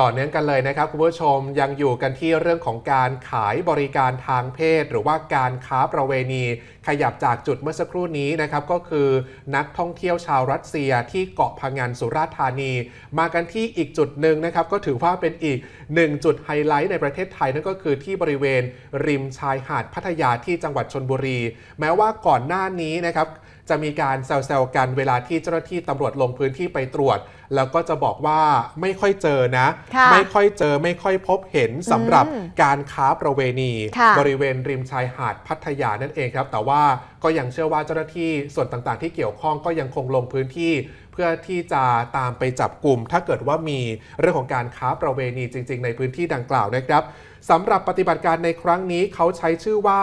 ต่อเนื่องกันเลยนะครับคุณผู้ชมยังอยู่กันที่เรื่องของการขายบริการทางเพศ หรือว่าการค้าประเวณี ขยับจากจุดเมื่อสักครู่นี้นะครับก็คือนักท่องเที่ยวชาวรัสเซียที่เกาะพังงานสุราษฎร์ธานี มากันที่อีกจุดหนึ่งนะครับก็ถือว่าเป็นอีกหนึ่งจุดไฮไลท์ในประเทศไทยนั่นก็คือที่บริเวณริมชายหาดพัทยาที่จังหวัดชนบุรี แม้ว่าก่อนหน้านี้นะครับจะมีการแซวๆกันเวลาที่เจ้าหน้าที่ตำรวจลงพื้นที่ไปตรวจ แล้วก็จะบอกว่าไม่ค่อยเจอนะค่ะไม่ค่อยเจอไม่ค่อยพบเห็นสำหรับอืมการค้าประเวณีค่ะบริเวณริมชายหาดพัทยานั่นเองครับ แต่ว่าก็ยังเชื่อว่าเจ้าหน้าที่ส่วนต่างๆ ที่เกี่ยวข้องก็ยังคงลงพื้นที่ เพื่อที่จะตามไปจับกลุ่ม ถ้าเกิดว่ามีเรื่องของการค้าประเวณีจริง ๆ ในพื้นที่ดังกล่าวนะครับ สำหรับปฏิบัติการในครั้งนี้เขาใช้ชื่อว่า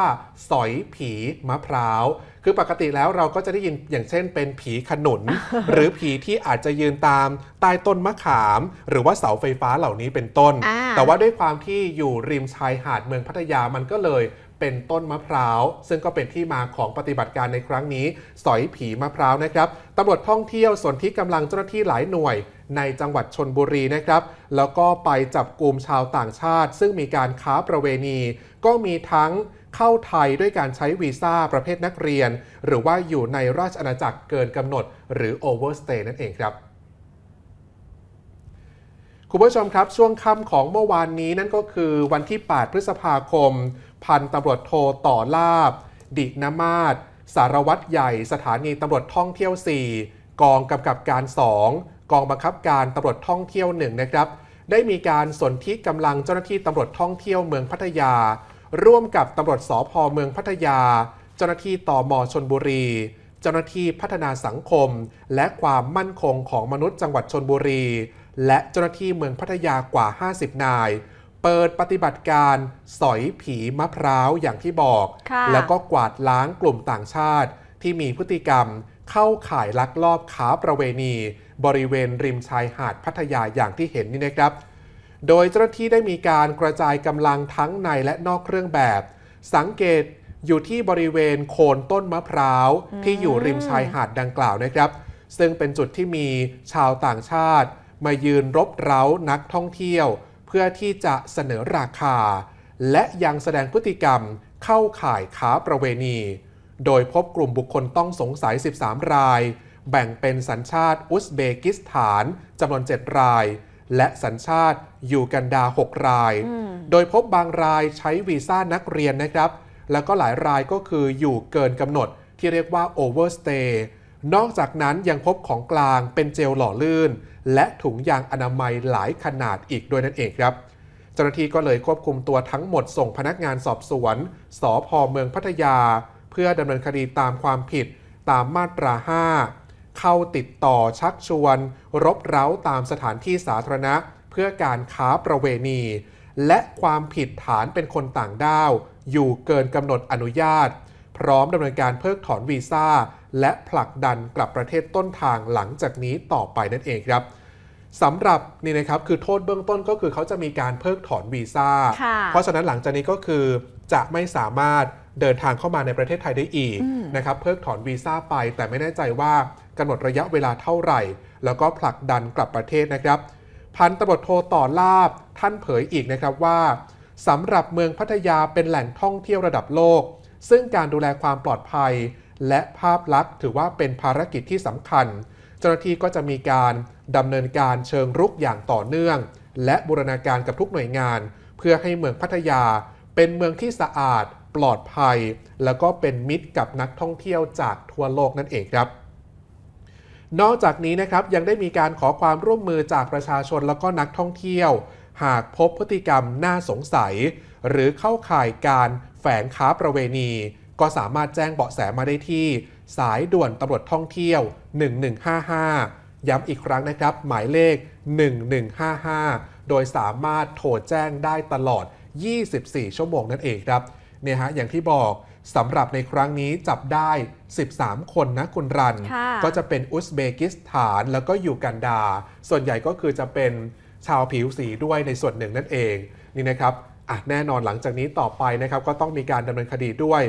สอยผีมะพร้าว คือปกติแล้วเราก็จะได้ยินอย่างเช่นเป็นผีขนุน หรือผีที่อาจจะยืนตามใต้ต้นมะขาม หรือว่าเสาไฟฟ้าเหล่านี้เป็นต้นอ่าแต่ว่าด้วยความที่อยู่ริมชายหาดเมืองพัทยามันก็เลยเป็นต้นมะพร้าว ซึ่งก็เป็นที่มาของปฏิบัติการในครั้งนี้ สอยผีมะพร้าวนะครับตำรวจท่องเที่ยวส่วนที่กำลังเจ้าหน้าที่หลายหน่วย ในจังหวัดชนบุรีนะครับ แล้วก็ไปจับกลุ่มชาวต่างชาติ ซึ่งมีการค้าประเวณี ก็มีทั้งเข้าไทยด้วยการใช้วีซ่าประเภทนักเรียน หรือว่าอยู่ในราชอาณาจักรเกินกำหนด หรือ overstay นั่นเองครับคุณผู้ชมครับ ช่วงค่ำของเมื่อวานนี้นั่นก็คือวันที่ 8 พฤษภาคม พันตำรวจโทต่อลาบ ดินมาศสารวัตรใหญ่ สถานีตำรวจท่องเที่ยว 4 กองกำกับการ 2 กองบังคับการตำรวจท่องเที่ยว1นะครับ ได้มีการสนธิกำลังเจ้าหน้าที่ตำรวจท่องเที่ยวเมืองพัทยา ร่วมกับตำรวจสพเมืองพัทยา เจ้าหน้าที่ตมชนบุรี เจ้าหน้าที่พัฒนาสังคม และความมั่นคงของมนุษย์จังหวัดชนบุรี และเจ้าหน้าที่เมืองพัทยากว่า 50 นาย เปิดปฏิบัติการสอยผีมะพร้าวอย่างที่บอกค่ะแล้วก็กวาดล้างกลุ่มต่างชาติ ที่มีพฤติกรรมเข้าข่ายลักลอบค้าประเวณี บริเวณริมชายหาดพัทยาอย่างที่เห็นนี่นะครับ โดยเจ้าหน้าที่ได้มีการกระจายกำลังทั้งในและนอกเครื่องแบบ สังเกตอยู่ที่บริเวณโคนต้นมะพร้าวที่อยู่ริมชายหาดดังกล่าวนะครับ ซึ่งเป็นจุดที่มีชาวต่างชาติ มายืนรบเร้านักท่องเที่ยว เพื่อที่จะเสนอราคา และยังแสดงพฤติกรรมเข้าข่ายค้าประเวณี โดยพบกลุ่มบุคคลต้องสงสัย 13 ราย แบ่งเป็นสัญชาติอุซเบกิสถานจำนวน 7 ราย และสัญชาติยูกันดา 6 รายอืมโดยพบบางรายใช้วีซ่านักเรียนนะครับ แล้วก็หลายรายก็คืออยู่เกินกำหนดที่เรียกว่า overstay นอกจากนั้นยังพบของกลางเป็นเจลหล่อลื่น และถุงยางอนามัยหลายขนาดอีกด้วยนั่นเองครับ เจ้าหน้าที่ก็เลยควบคุมตัวทั้งหมดส่งพนักงานสอบสวนสพเมืองพัทยา เพื่อดำเนินคดีตามความผิดตามมาตรา 5 เข้าติดต่อชักชวน รบเร้าตามสถานที่สาธารณะ เพื่อการค้าประเวณี และความผิดฐานเป็นคนต่างด้าว อยู่เกินกำหนดอนุญาต พร้อมดำเนินการเพิกถอนวีซ่า และผลักดันกลับประเทศต้นทางหลังจากนี้ต่อไปนั่นเองครับสำหรับนี่นะครับคือโทษเบื้องต้นก็คือเขาจะมีการเพิกถอนวีซ่าค่ะเพราะฉะนั้นหลังจากนี้ก็คือจะไม่สามารถ เดินทางเข้ามาในประเทศไทยได้อีกอืมนะครับเพิกถอนวีซ่าไป แต่ไม่แน่ใจว่ากำหนดระยะเวลาเท่าไหร่ แล้วก็ผลักดันกลับประเทศนะครับ พันตำรวจโทต่อลาบท่านเผยอีกนะครับว่าสำหรับเมืองพัทยาเป็นแหล่งท่องเที่ยวระดับโลก ซึ่งการดูแลความปลอดภัย และภาพลักษณ์ถือว่าเป็นภารกิจที่สำคัญ เจ้าหน้าที่ก็จะมีการดำเนินการเชิงรุกอย่างต่อเนื่อง และบูรณาการกับทุกหน่วยงาน เพื่อให้เมืองพัทยาเป็นเมืองที่สะอาด ปลอดภัย แล้วก็เป็นมิตรกับนักท่องเที่ยวจากทั่วโลกนั่นเองครับ นอกจากนี้นะครับยังได้มีการขอความร่วมมือจากประชาชนแล้วก็นักท่องเที่ยว หากพบพฤติกรรมน่าสงสัย หรือเข้าข่ายการแฝงค้าประเวณี ก็สามารถแจ้งเบาะแสมาได้ที่ สายด่วนตำรวจท่องเที่ยว 1155 ย้ำอีกครั้งนะครับ หมายเลข 1155 โดยสามารถโทรแจ้งได้ตลอด 24 ชั่วโมงนั่นเองครับ เนี่ยฮะอย่างที่บอกสำหรับในครั้งนี้จับได้ 13 คนนะคุณรันค่ะก็จะเป็นอุซเบกิสถานแล้วก็ยูกันดา ส่วนใหญ่ก็คือจะเป็นชาวผิวสีด้วยในส่วนหนึ่งนั่นเองนี่นะครับอะแน่นอนหลังจากนี้ต่อไปนะครับก็ต้องมีการดำเนินคดีด้วย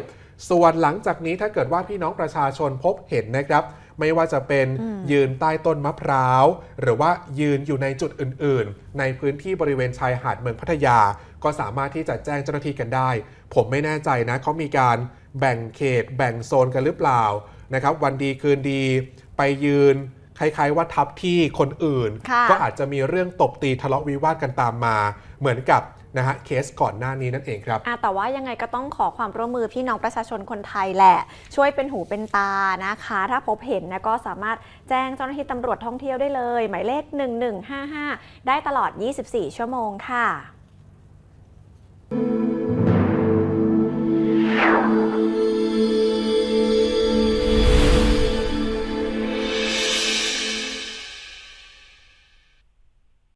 ส่วนหลังจากนี้ถ้าเกิดว่าพี่น้องประชาชนพบเห็นนะครับ ไม่ว่าจะเป็นอืมยืนใต้ต้นมะพร้าว หรือว่ายืนอยู่ในจุดอื่น ๆ ในพื้นที่บริเวณชายหาดเมืองพัทยา ก็สามารถที่จะแจ้งเจ้าหน้าที่กันได้ ผมไม่แน่ใจนะเขามีการแบ่งเขต แบ่งโซนกันหรือเปล่านะครับวันดีคืนดี ไปยืนคล้ายๆว่าทับที่คนอื่นค่ะก็อาจจะมีเรื่องตบตีทะเลาะวิวาทกันตามมา เหมือนกับ นะฮะเคสก่อนหน้านี้นั่นเองครับแต่ว่ายังไงก็ต้องขอความร่วมมือพี่น้องประชาชนคนไทยแหละ ช่วยเป็นหูเป็นตานะคะ ถ้าพบเห็นนะก็สามารถแจ้งเจ้าหน้าที่ตำรวจท่องเที่ยวได้เลย หมายเลข 1155 ได้ตลอด 24 ชั่วโมงค่ะ